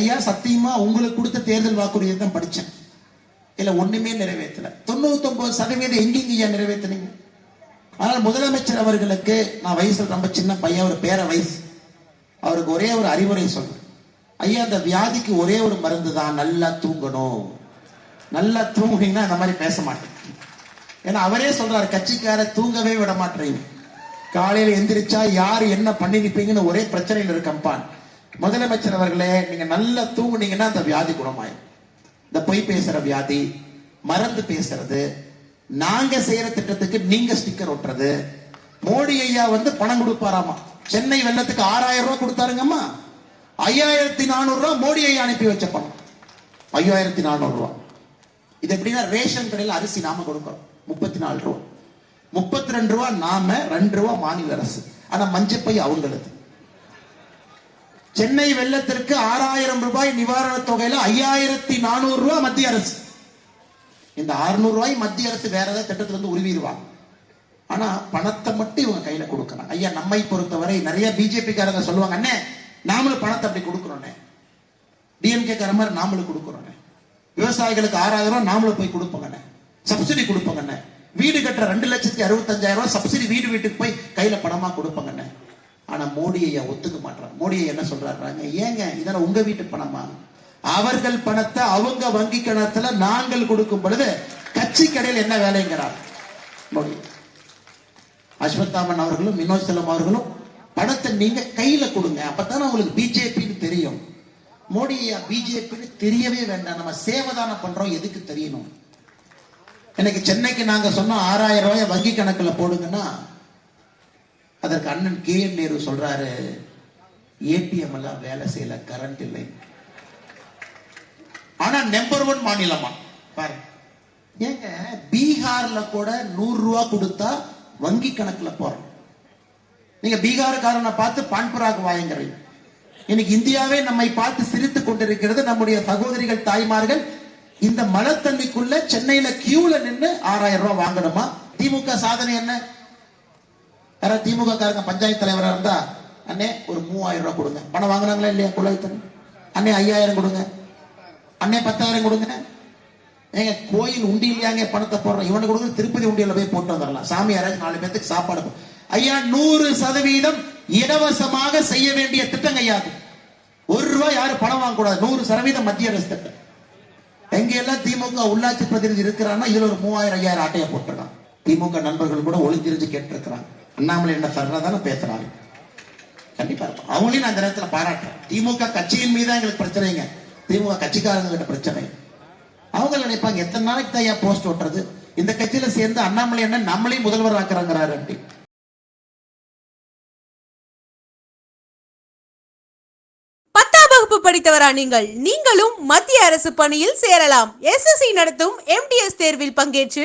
ஐயா சத்தியமா உங்களுக்கு கொடுத்த தேர்தல் வாக்குறுதியை தான் படித்தேன் இல்லை ஒண்ணுமே நிறைவேற்றல. தொண்ணூத்தொன்பது சதவீதம் எங்கெங்க ஐயா நிறைவேற்றினீங்க? ஆனால் முதலமைச்சர் அவர்களுக்கு நான் வயசில் ரொம்ப சின்ன பையன் ஒரு பேர வயசு. அவருக்கு ஒரே ஒரு அறிவுரை சொல்றேன். ஐயா அந்த வியாதிக்கு ஒரே ஒரு மருந்து தான் நல்லா தூங்கணும். நல்லா தூங்குனீங்கன்னா அந்த மாதிரி பேச மாட்டேன். ஏன்னா அவரே சொல்றாரு கட்சிக்கார தூங்கவே விட மாட்டேறீங்க. காலையில் எந்திரிச்சா யார் என்ன பண்ணிருப்பீங்கன்னு ஒரே பிரச்சனையில் இருக்கம்பான் முதலமைச்சர் அவர்களே நீங்க நல்லா தூங்குனீங்கன்னா அந்த வியாதி குணமாயிடும் இந்த பொய் பேசுற வியாதி மறந்து பேசுறது நாங்க செய்யற திட்டத்துக்கு நீங்க ஸ்டிக்கர் ஒட்டுறது. மோடி ஐயா வந்து பணம் கொடுப்பாராமா? சென்னை வெள்ளத்துக்கு ஆறாயிரம் ரூபாய் கொடுத்தாருங்கம்மா. ஐயாயிரத்தி நானூறு ரூபாய் மோடி ஐயா அனுப்பி வச்ச பணம். ஐயாயிரத்தி நானூறு ரூபாய். இது எப்படின்னா ரேஷன் கடையில் அரிசி நாம கொடுக்கறோம். முப்பத்தி நாலு ரூபா முப்பத்தி ரெண்டு ரூபா நாம ரெண்டு ரூபா மாநில அரசு. ஆனா மஞ்சப்பை அவங்களுக்கு. சென்னை வெள்ளத்திற்கு ஆறாயிரம் ரூபாய் நிவாரண தொகையில ஐயாயிரத்தி நானூறு ரூபாய் மத்திய அரசு. இந்த 600 ரூபாய் மத்திய அரசு வேற ஏதாவது திட்டத்துல இருந்து உருவிடுவாங்க. ஆனா பணத்தை மட்டும் இவங்க கையில கொடுக்கணும். ஐயா நம்மை பொறுத்தவரை நிறைய பிஜேபி காரங்க சொல்லுவாங்க அண்ணே நாமளும் பணத்தை அப்படி கொடுக்கிறோண்ணே டிஎம்கே கார மாதிரி நாமளும் கொடுக்கிறோண்ணே விவசாயிகளுக்கு ஆறாயிரம் ரூபாய் நாமளும் போய் கொடுப்போங்கண்ணே. சப்சிடி கொடுப்போங்கண்ணே. வீடு கட்டுற ரெண்டு லட்சத்தி அறுபத்தஞ்சாயிரம் ரூபாய் சப்சிடி வீடு வீட்டுக்கு போய் கையில பணமா கொடுப்போங்கண்ணே. ஆனா மோடியை ஒத்துக்க மாட்டாங்க மோடியை என்ன சொல்றாங்க ஏங்க இதெல்லாம் உங்க வீட்டு பணமா? அவர்கள் பணத்தை அவங்க வங்கி கணத்துல நாங்கள் கொடுக்கும் பொழுது கட்சி கடையில் என்ன வேலைங்கிறார்? மோடி. அஸ்வத்தாமன் அவர்களும் வினோத் செல்லம் அவர்களும் பணத்தை நீங்க கையில கொடுங்க அப்பதான் உங்களுக்கு பிஜேபின்னு தெரியும். மோடியா பிஜேபின்னு தெரியவே வேண்டாம் நம்ம சேவதானம் பண்றோம் எதுக்கு தெரியணும்? எனக்கு சென்னைக்கு நாங்க சொன்னோம் ஆறாயிரம் ரூபாய் வங்கி கணக்குல போடுங்கன்னா அதற்கு அண்ணன் கே என் நேரு சொல்றாரு ஏடிஎம் எல்லாம் வேலை செய்யல கரண்ட் இல்லை. ஆனா நம்பர் ஒன் மாநிலமா? பாரு. ஏங்க பீகார்ல கூட நூறு ரூபா கொடுத்தா வங்கி கணக்குல போறோம். நீங்க பீகார்காரனை பார்த்து பான்புராக வாங்குறீங்க இன்னைக்கு இந்தியாவே நம்மை பார்த்து சிரித்துக் கொண்டிருக்கிறது நம்முடைய சகோதரிகள் தாய்மார்கள். இந்த மலத்தண்ணிக்குள்ள சென்னையில கியூல நின்னு ஆறாயிரம் ரூபாய் வாங்கணுமா? திமுக சாதனை என்ன? யாராவது திமுக காரங்க பஞ்சாயத்து தலைவராக இருந்தா அண்ணே ஒரு மூவாயிரம் ரூபாய் கொடுங்க. பணம் வாங்குறாங்களா இல்லையா குழாய் அண்ணே ஐயாயிரம் கொடுங்க. அண்ணே பத்தாயிரம் கொடுங்க. ஏங்க கோயில் உண்டியிலையாங்க பணத்தை போடுறோம். இவனுக்கு கொடுங்க திருப்பதி உண்டியில் போய் போட்டு வந்துடலாம். சாமி யாராச்சும் நாலு பேர்த்துக்கு சாப்பாடு ஐயா நூறு சதவீதம் இலவசமாக செய்ய வேண்டிய திட்டங்க ஐயா ஒரு ரூபாய் யாரும் பணம் வாங்கக்கூடாது. நூறு சதவீதம் மத்திய அரசு திட்டம். எங்க எல்லாம் திமுக உள்ளாட்சி பிரதிநிதி இருக்கிறான்னா இதுல ஒரு மூவாயிரம் ஐயாயிரம் ஆட்டையை போட்டுருக்கான். திமுக நண்பர்கள் கூட ஒளிஞ்சிருந்து கேட்டிருக்கிறாங்க. அண்ணாமலை என்ன சரணா தானே பேசுறாங்க கண்டிப்பா இருக்கும். அவங்களையும் நான் இந்த நேரத்துல பாராட்டுறேன். திமுக கட்சியின் மீது எங்களுக்கு பிரச்சனைங்க திமுக கட்சிக்காரங்க கிட்ட பிரச்சனை. அவங்க நினைப்பாங்க எத்தனை நாளைக்கு தான் ஐயா போஸ்ட் ஓட்டுறது? இந்த கட்சியில சேர்ந்து அண்ணாமலை என்ன நம்மளையும் முதல்வர் ஆக்குறாங்கிறாரு அப்படி. வகுப்பு படித்தவரா நீங்கள்? நீங்களும் மத்திய அரசு பணியில் சேரலாம். எஸ்எஸ்சி நடத்தும் எம்டிஎஸ் தேர்வில் பங்கேற்று